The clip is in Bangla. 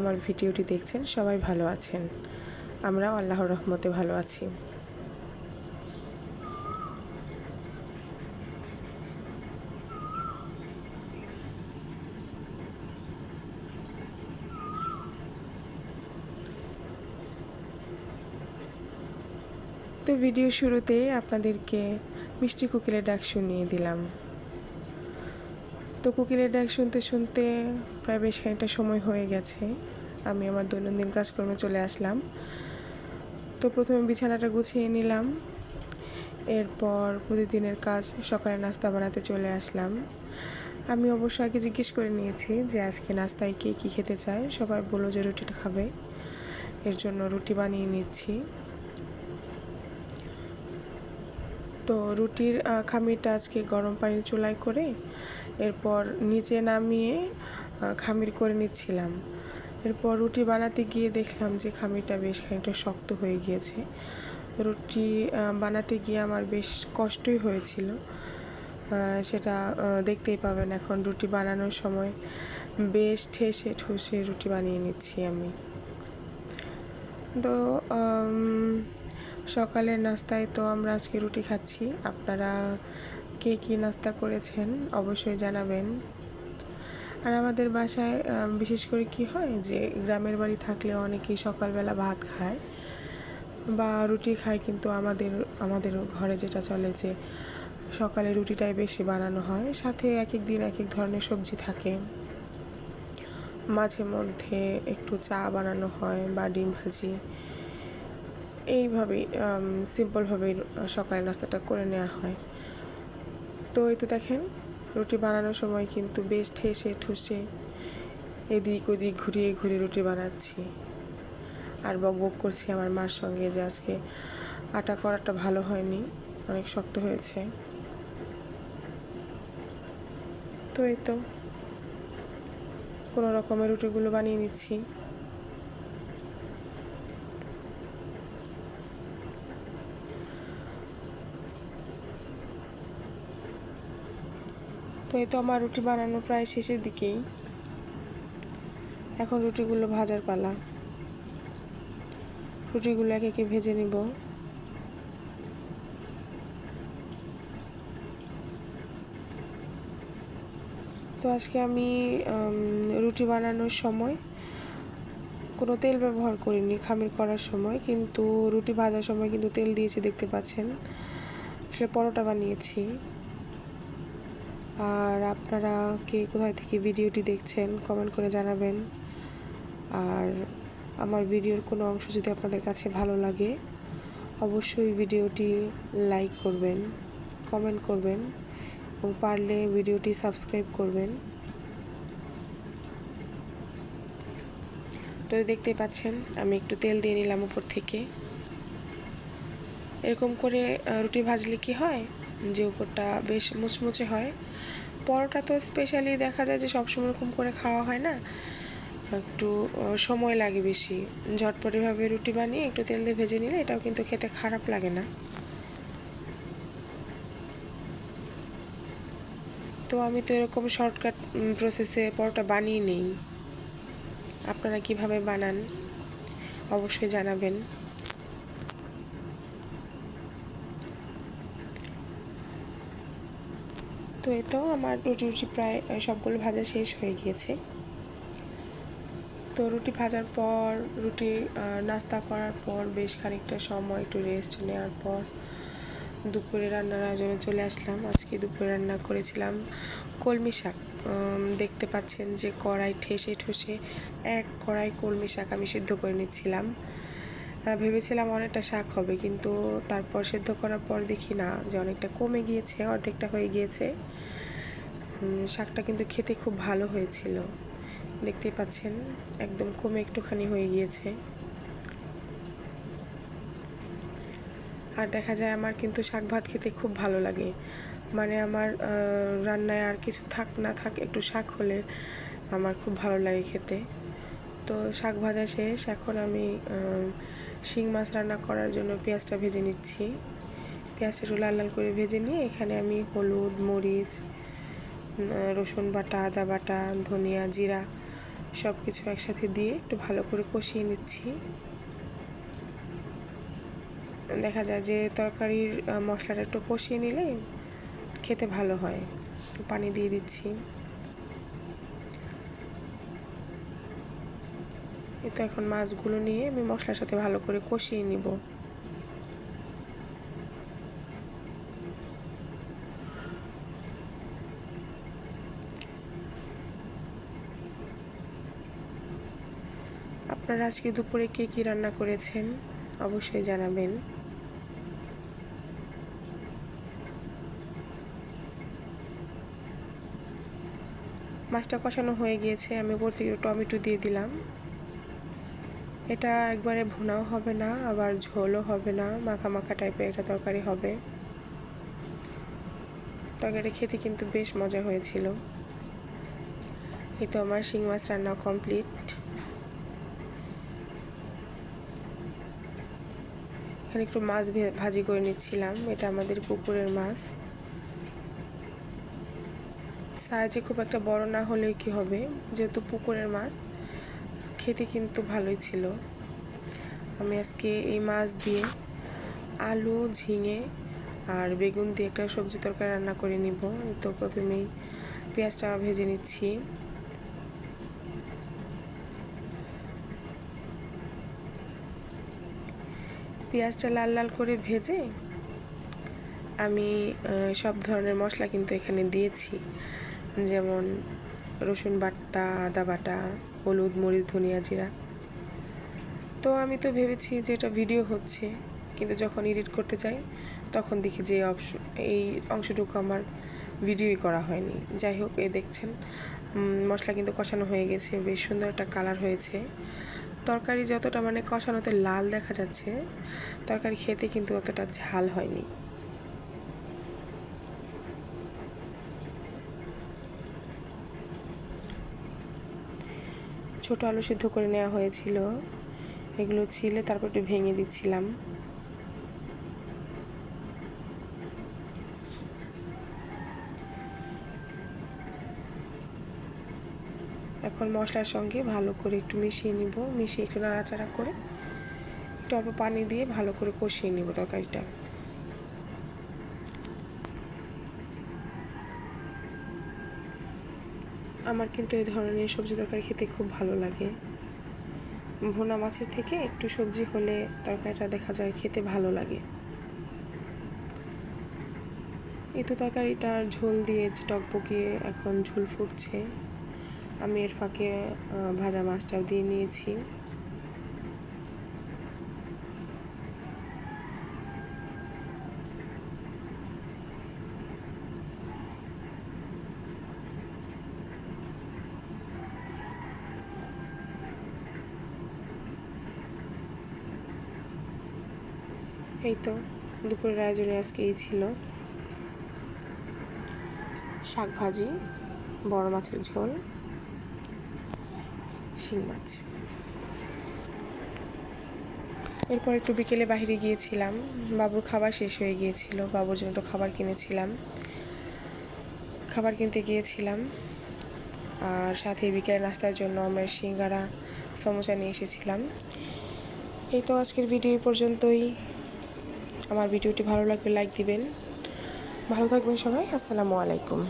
আমার ভিডিওটি দেখছেন, সবাই ভালো আছেন। আমরাও আল্লাহর রহমতে ভালো আছি। তো ভিডিও শুরুতে আপনাদেরকে মিষ্টি কোকিলের ডাক শুনিয়ে দিলাম। তো কোকিলের ডাক শুনতে শুনতে প্রায় বেশ খানিকটা সময় হয়ে গেছে। আমি আমার দৈনন্দিন কাজকর্মে চলে আসলাম। তো প্রথমে বিছানাটা গুছিয়ে নিলাম। এরপর প্রতিদিনের কাজ সকালে নাস্তা বানাতে চলে আসলাম। আমি অবশ্য আগে জিজ্ঞেস করে নিয়েছি যে আজকে নাস্তায় কে কী খেতে চায়। সবাই বলল যে রুটিটা খাবে। এর জন্য রুটি বানিয়ে নিচ্ছি। তো রুটির খামিরটা আজকে গরম পানি চুলায় করে এরপর নিচে নামিয়ে খামির করে নিচ্ছিলাম। এরপর রুটি বানাতে গিয়ে দেখলাম যে খামিরটা বেশ খানিকটা শক্ত হয়ে গিয়েছে। রুটি বানাতে গিয়ে আমার বেশ কষ্টই হয়েছিল। সেটা দেখতেই পাবেন এখন রুটি বানানোর সময়। বেশ ঠেসে ঠুসে রুটি বানিয়ে নিচ্ছি আমি। তো সকালের নাস্তায় তো আমরা আজকে রুটি খাচ্ছি। আপনারা কে কী নাস্তা করেছেন অবশ্যই জানাবেন। আর আমাদের বাসায় বিশেষ করে কি হয় যে গ্রামের বাড়ি থাকলে অনেকেই সকালবেলা ভাত খায় বা রুটি খায়, কিন্তু আমাদের আমাদের ঘরে যেটা চলে যে সকালে রুটিটাই বেশি বানানো হয়। সাথে এক এক দিন এক এক ধরনের সবজি থাকে। মাঝে মধ্যে একটু চা বানানো হয় বা ডিম ভাজি। এইভাবেই সিম্পলভাবেই সকালে নাস্তাটা করে নেওয়া হয়। তো এই তো দেখেন, রুটি বানানোর সময় কিন্তু বেশ ঠেসে ঠুসে এদিক ওদিক ঘুরিয়ে ঘুরিয়ে রুটি বানাচ্ছি। আর বক বক করছি আমার মার সঙ্গে যে আজকে আটা করাটা ভালো হয়নি, অনেক শক্ত হয়েছে। তো এই তো, কোনো রকমের রুটিগুলো বানিয়ে নিচ্ছি। তো এই তো আমার রুটি বানানো প্রায় শেষের দিকেই। এখন রুটিগুলো ভাজার পালা। রুটিগুলো এক একে ভেজে নিব। তো আজকে আমি রুটি বানানোর সময় কোনো তেল ব্যবহার করিনি, খামির করার সময়। কিন্তু রুটি ভাজার সময় কিন্তু তেল দিয়েছি, দেখতে পাচ্ছেন। সে পরোটা বানিয়েছি। আর আপনারা কে কোথায় থেকে ভিডিওটি দেখছেন কমেন্ট করে জানাবেন। আর আমার ভিডিওর কোনো অংশ যদি আপনাদের কাছে ভালো লাগে, অবশ্যই ভিডিওটি লাইক করবেন কমেন্ট করবেন এবং পারলে ভিডিওটি সাবস্ক্রাইব করবেন। তো দেখতেই পাচ্ছেন, আমি একটু তেল দিয়ে নিলাম উপর থেকে। এরকম করে রুটি ভাজলে কি হয়? যে উপরটা বেশ মুচমুচে হয়। পরোটা তো স্পেশালি দেখা যায় যে সবসময় এরকম করে খাওয়া হয় না। একটু সময় লাগে বেশি। ঝটপটিভাবে রুটি বানিয়ে একটু তেল দিয়ে ভেজে নিলে এটাও কিন্তু খেতে খারাপ লাগে না। তো আমি তো এরকম শর্টকাট প্রসেসে পরোটা বানিয়ে নেই। আপনারা কীভাবে বানান? অবশ্যই জানাবেন। তো এই তো আমার রুটি রুটি প্রায় সবগুলো ভাজা শেষ হয়ে গিয়েছে। তো রুটি ভাজার পর, রুটি নাস্তা করার পর বেশ খানিকটা সময় একটু রেস্ট নেওয়ার পর দুপুরে রান্নার আয়োজনে চলে আসলাম। আজকে দুপুরে রান্না করেছিলাম কলমি শাক। দেখতে পাচ্ছেন যে কড়াই ঠেসে ঠুসে এক কড়াই কলমি শাক আমি সিদ্ধ করে নিচ্ছিলাম। ভেবেছিলাম অনেকটা শাক হবে, কিন্তু তারপর সেদ্ধ করার পর দেখি না, যে অনেকটা কমে গিয়েছে, অর্ধেকটা হয়ে গিয়েছে। শাকটা কিন্তু খেতে খুব ভালো হয়েছিল। দেখতেই পাচ্ছেন, একদম কমে একটুখানি হয়ে গিয়েছে। আর দেখা যায় আমার কিন্তু শাক ভাত খেতে খুব ভালো লাগে। মানে আমার রান্নায় আর কিছু থাক না থাক, একটু শাক হলে আমার খুব ভালো লাগে খেতে। তো শাক ভাজা শেষ। এখন আমি শিং মাছ রান্না করার জন্য পেঁয়াজটা ভেজে নিচ্ছি। পেঁয়াজটা একটু লাল লাল করে ভেজে নিয়ে এখানে আমি হলুদ, মরিচ রসুন বাটা, আদা বাটা, ধনিয়া, জিরা সব কিছু একসাথে দিয়ে একটু ভালো করে কষিয়ে নিচ্ছি। দেখা যায় যে তরকারির মশলাটা একটু কষিয়ে নিলে খেতে ভালো হয়। পানি দিয়ে দিচ্ছি। এই তো এখন মাছগুলো নিয়ে আমি মশলার সাথে ভালো করে কষিয়ে নিব। আপনারা আজকে দুপুরে কে কী রান্না করেছেন অবশ্যই জানাবেন। মাছটা কষানো হয়ে গিয়েছে, আমি উপর থেকে টমেটো দিয়ে দিলাম। এটা একবারে ভুনাও হবে না, আবার ঝোলও হবে না, মাখা মাখা টাইপের এটা তরকারি হবে। তরকারি খেতে কিন্তু বেশ মজা হয়েছিল। এই তো আমার শিং মাছ রান্না কমপ্লিট এখানে একটু মাছ ভাজি করে নিচ্ছিলাম, এটা আমাদের পুকুরের মাছ। সাইজে খুব একটা বড় না হলেও কি হবে, যেহেতু পুকুরের মাছ। খেতে কিন্তু ভালোই ছিল। আমি আজকে এই মাছ দিয়ে আলু, ঝিঙে আর বেগুন দিয়ে একটা সবজি তরকারি রান্না করে নিব। তো প্রথমেই পেঁয়াজটা ভেজে নিচ্ছি। পেঁয়াজটা লাল লাল করে ভেজে আমি সব ধরনের মশলা কিন্তু এখানে দিয়েছি। যেমন রসুন বাটা, আদা বাটা, হলুদ, মরিচ, ধনিয়া জিরা। তো আমি তো ভেবেছি যে এটা ভিডিও হচ্ছে, কিন্তু যখন এডিট করতে যাই, তখন দেখি যে অপশ এই অংশটুকু আমার ভিডিওই করা হয়নি। যাই হোক এ দেখছেন মশলা কিন্তু কষানো হয়ে গেছে, বেশ সুন্দর একটা কালার হয়েছে। তরকারি যতটা মানে কষানোতে লাল দেখা যাচ্ছে, তরকারি খেতে কিন্তু অতটা ঝাল হয়নি। ছোট আলু সিদ্ধ করে নেওয়া হয়েছিল। এগুলো ছিলে, তারপর একটু ভেঙে দিচ্ছিলাম। এখন মশলার সঙ্গে ভালো করে একটু মিশিয়ে নিব। মিশিয়ে একটু নাড়াচাড়া করে একটু অল্প পানি দিয়ে ভালো করে কষিয়ে নিব তরকারিটা। আমার কিন্তু এই ধরনের সবজি তরকারি খেতে খুব ভালো লাগে। ভুনা মাছের থেকে একটু সবজি হলে তরকারিটা দেখা যায় খেতে ভালো লাগে। এতো তরকারিটার ঝোল দিয়ে টক পকিয়ে এখন ঝোল ফুটছে। আমি এর ফাঁকে ভাজা মাছটাও দিয়ে নিয়েছি। এই তো, দুপুরের আয়োজনে আজকে এই ছিল শাক ভাজি, বড় মাছের ঝোল শিং মাছ। এরপর একটু বিকেলে বাইরে গিয়েছিলাম, বাবুর খাবার শেষ হয়ে গিয়েছিল, বাবুর জন্য একটু খাবার কিনেছিলাম। খাবার কিনতে গিয়েছিলাম, আর সাথে বিকেলে নাস্তার জন্য আমরা সিঙ্গারা, সমোসা নিয়ে এসেছিলাম। এই তো আজকের ভিডিও পর্যন্তই। আমার ভিডিওটি ভালো লাগলে লাইক দিবেন। ভালো থাকবেন সবাই আসসালামু আলাইকুম।